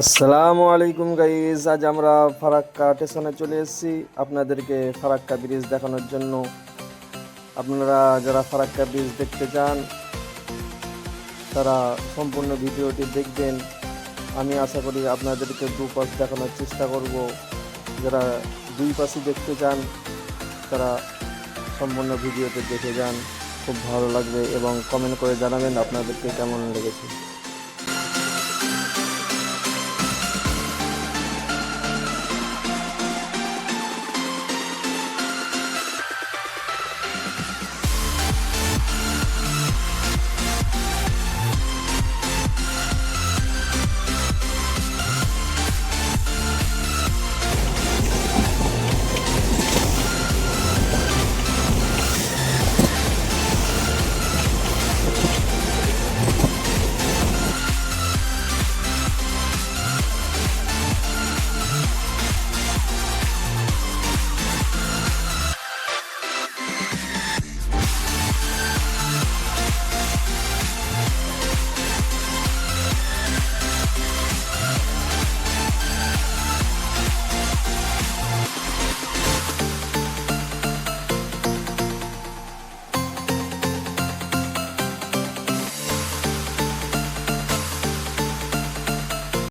আসসালামু আলাইকুম গাইজ আজ আমরা ফারাক্কা স্টেশনে চলে এসেছি। আপনাদেরকে ফারাক্কা ব্রিজ দেখানোর জন্য। আপনারা যারা ফারাক্কা ব্রিজ দেখতে চান, তারা সম্পূর্ণ ভিডিওটি দেখবেন। আমি আশা করি আপনাদেরকে দু পাশ দেখানোর চেষ্টা করব। যারা দুই পাশই দেখতে চান, তারা সম্পূর্ণ ভিডিওতে দেখে যান। খুব ভালো লাগবে এবং কমেন্ট করে জানাবেন আপনাদেরকে কেমন লেগেছে।